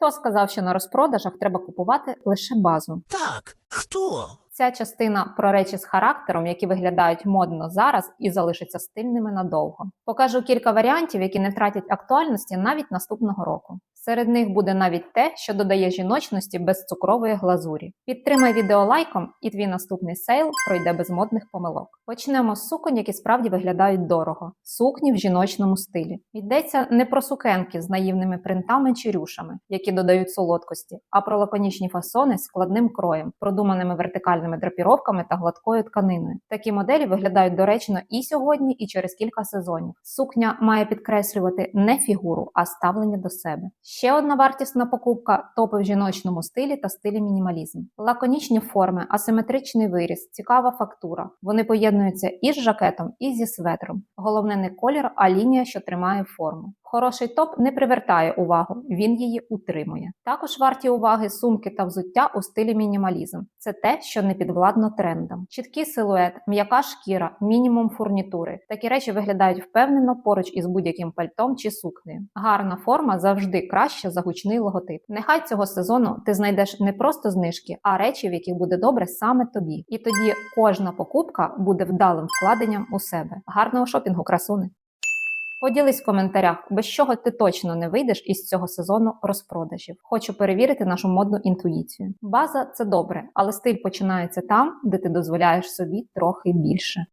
Хто сказав, що на розпродажах треба купувати лише базу? Так, хто? Ця частина про речі з характером, які виглядають модно зараз і залишаться стильними надовго. Покажу кілька варіантів, які не втратять актуальності навіть наступного року. Серед них буде навіть те, що додає жіночності без цукрової глазурі. Підтримай відео лайком, і твій наступний сейл пройде без модних помилок. Почнемо з суконь, які справді виглядають дорого. Сукні в жіночному стилі. Йдеться не про сукенки з наївними принтами чи рюшами, які додають солодкості, а про лаконічні фасони з складним кроєм, продуманими вертикальними драпіровками та гладкою тканиною. Такі моделі виглядають доречно і сьогодні, і через кілька сезонів. Сукня має підкреслювати не фігуру, а ставлення до себе. Ще одна вартісна покупка топи в жіночному стилі та стилі мінімалізм. Лаконічні форми, асиметричний виріс, цікава фактура. Вони поєднуються і з жакетом, і зі светром. Головне не колір, а лінія, що тримає форму. Хороший топ не привертає увагу, він її утримує. Також варті уваги сумки та взуття у стилі мінімалізм. Це те, що не підвладно трендам. Чіткий силует, м'яка шкіра, мінімум фурнітури. Такі речі виглядають впевнено поруч із будь-яким пальтом чи сукнею. Гарна форма завжди краще за гучний логотип. Нехай цього сезону ти знайдеш не просто знижки, а речі, в яких буде добре саме тобі. І тоді кожна покупка буде вдалим вкладенням у себе. Гарного шопінгу, красуни! Поділись в коментарях, без чого ти точно не вийдеш із цього сезону розпродажів. Хочу перевірити нашу модну інтуїцію. База це добре, але стиль починається там, де ти дозволяєш собі трохи більше.